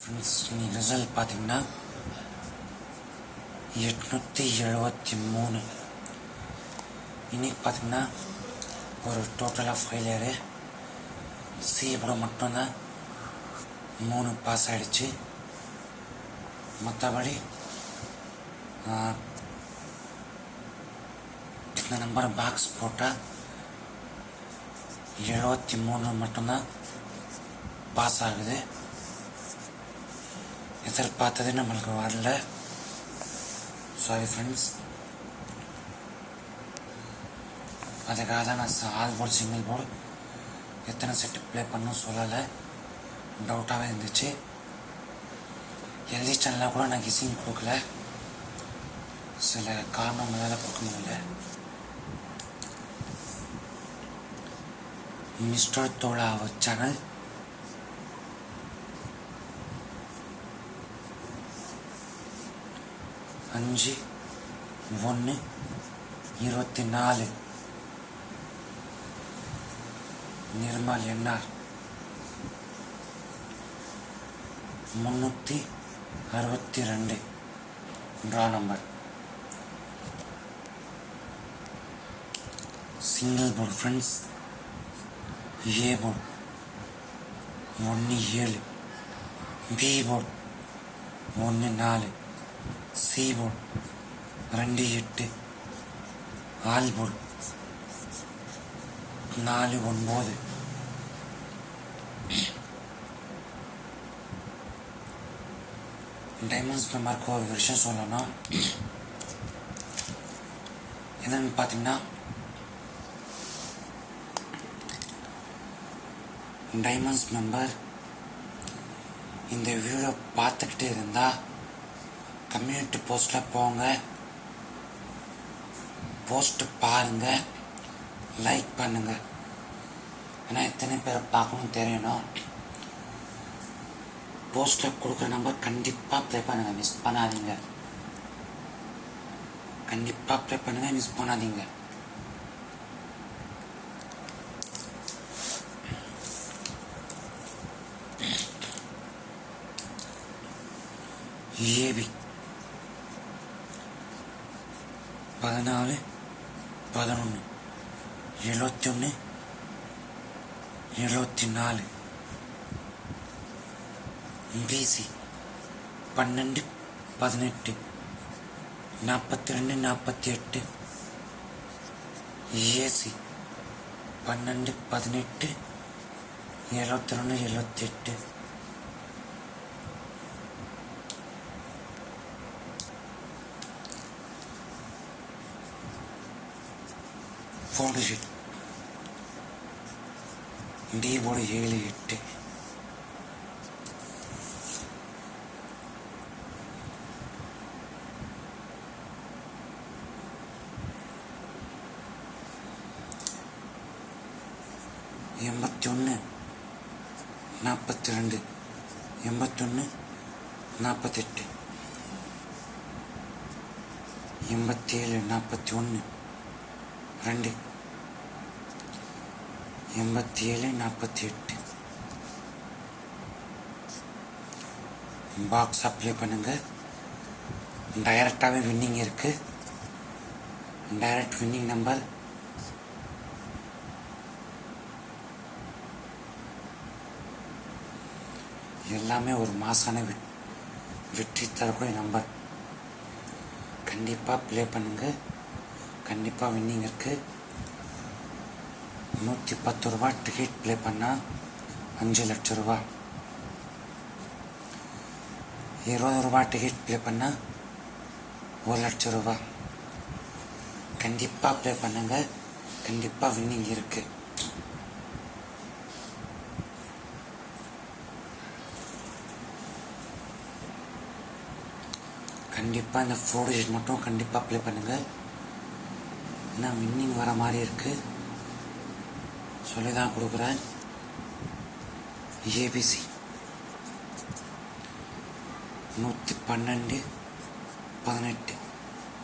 Friends இன்னைக்கு result பார்த்தீங்கன்னா எட்நூற்றி எழுபத்தி மூணு. இன்னைக்கு பார்த்தீங்கன்னா ஒரு டோட்டலாக ஃபெயிலியரு சி கூட மட்டும்தான் மூணு பாஸ் ஆகிடுச்சு மற்றபடி இந்த நம்பர் பாக்ஸ் போட்டால் எழுபத்தி மூணு மட்டும்தான் பாஸ் ஆகுது. எதிர்பார்த்தது நம்மளுக்கு வரல. சாரி ஃப்ரெண்ட்ஸ் அதுக்காக தான் நான் ஆல் போர்டு சிங்கிள் போர்டு எத்தனை செட்டு ப்ளே பண்ணும் சொல்லலை. டவுட்டாகவே இருந்துச்சு. எல்ஜி சேனலாக கூட நான் கிசிங் கொடுக்கல. சில காரணங்களால் கொடுக்க முடியல. மிஸ்டர் தோலா சேனல் அஞ்சு ஒன்று இருபத்தி நாலு நிர்மல் என்ஆர் முந்நூற்றி அறுபத்தி ரெண்டு draw number. Single board friends. A board. ஒன்று ஏழு. B board. ஒன்று நாலு. சி ரெண்டு எட்டு ஆல்போல் நாலு ஒன்பது டைமண்ட்ஸ் மெம்பருக்கு ஒரு விஷயம் சொல்லணும் என்னன்னு பார்த்தீங்கன்னா டைமண்ட்ஸ் மெம்பர் இந்த வீடியோ பார்த்துக்கிட்டே இருந்தால் கம்யூனிட்டி போஸ்ட்டில் போங்க. போஸ்ட்டு பாருங்க. லைக் பண்ணுங்க. ஏன்னா எத்தனை பேரை பார்க்கணும் தெரியணும். போஸ்ட்டில் கொடுக்குற நம்பர் கண்டிப்பாக ப்ளே பண்ணுங்கள் மிஸ் பண்ணாதீங்க. கண்டிப்பாக ப்ளே பண்ணுங்கள் மிஸ் பண்ணாதீங்க. பதினாலு பதினொன்று எழுபத்தி ஒன்று எழுபத்தி நாலு பிசி பன்னெண்டு பதினெட்டு நாற்பத்தி ரெண்டு நாற்பத்தி எட்டு ஏசி பன்னெண்டு பதினெட்டு எழுபத்தி ரெண்டு எழுபத்தி எட்டு ஃபோர் டிஜிட் போடு ஏழு எட்டு. எண்பத்தி ஒன்று நாற்பத்தி ரெண்டு எண்பத்தொன்று நாற்பத்தெட்டு எண்பத்தேழு நாற்பத்தி ஒன்று ரெண்டு. எண்பத்தி ஏழு நாற்பத்தி எட்டு பாக்ஸ் அப்ளை பண்ணுங்க டைரக்டாகவே வின்னிங் இருக்கு. டைரக்ட் வின்னிங் நம்பர் எல்லாமே ஒரு மாசான வெ வெற்றி தரக்கூடிய நம்பர் கண்டிப்பாக ப்ளே பண்ணுங்க. கண்டிப்பாக வின்னிங் இருக்குது நூற்றி பத்து ரூபா டிக்கெட் ப்ளே பண்ணால் அஞ்சு லட்சம் ரூபா. இருபது ரூபா டிக்கெட் ப்ளே பண்ணால் ஒரு லட்சம் ரூபா. கண்டிப்பாக ப்ளே பண்ணுங்க. கண்டிப்பாக வின்னிங் இருக்கு. கண்டிப்பாக இந்த ஃபோர் டிஜிட் மட்டும் கண்டிப்பாக ப்ளே பண்ணுங்கள் ஏன்னா வின்னிங் வர மாதிரி இருக்குது சொல்லி தான் கொடுக்குறேன் ஏபிசி நூற்றி பன்னெண்டு பதினெட்டு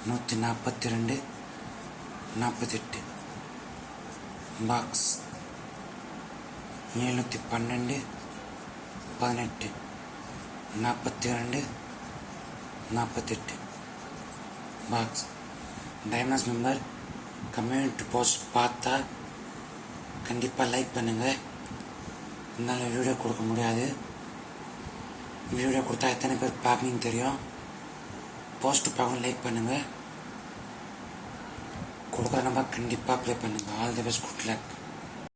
நூற்றி நாற்பத்தி ரெண்டு நாற்பத்தெட்டு பாக்ஸ் எழுநூற்றி பன்னெண்டு பதினெட்டு நாற்பத்தி ரெண்டு நாற்பத்தெட்டு box times member community post பார்த்தா கண்டிப்பாக லைக் பண்ணுங்கள் என்னால் வீடியோ கொடுக்க முடியாது. வீடியோ கொடுத்தா எத்தனை பேர் பார்க்கணுன்னு தெரியும். போஸ்ட் பார்க்கணும் லைக் பண்ணுங்கள் கொடுக்குற நம்பர் கண்டிப்பாக ப்ளே பண்ணுங்கள் all the best good luck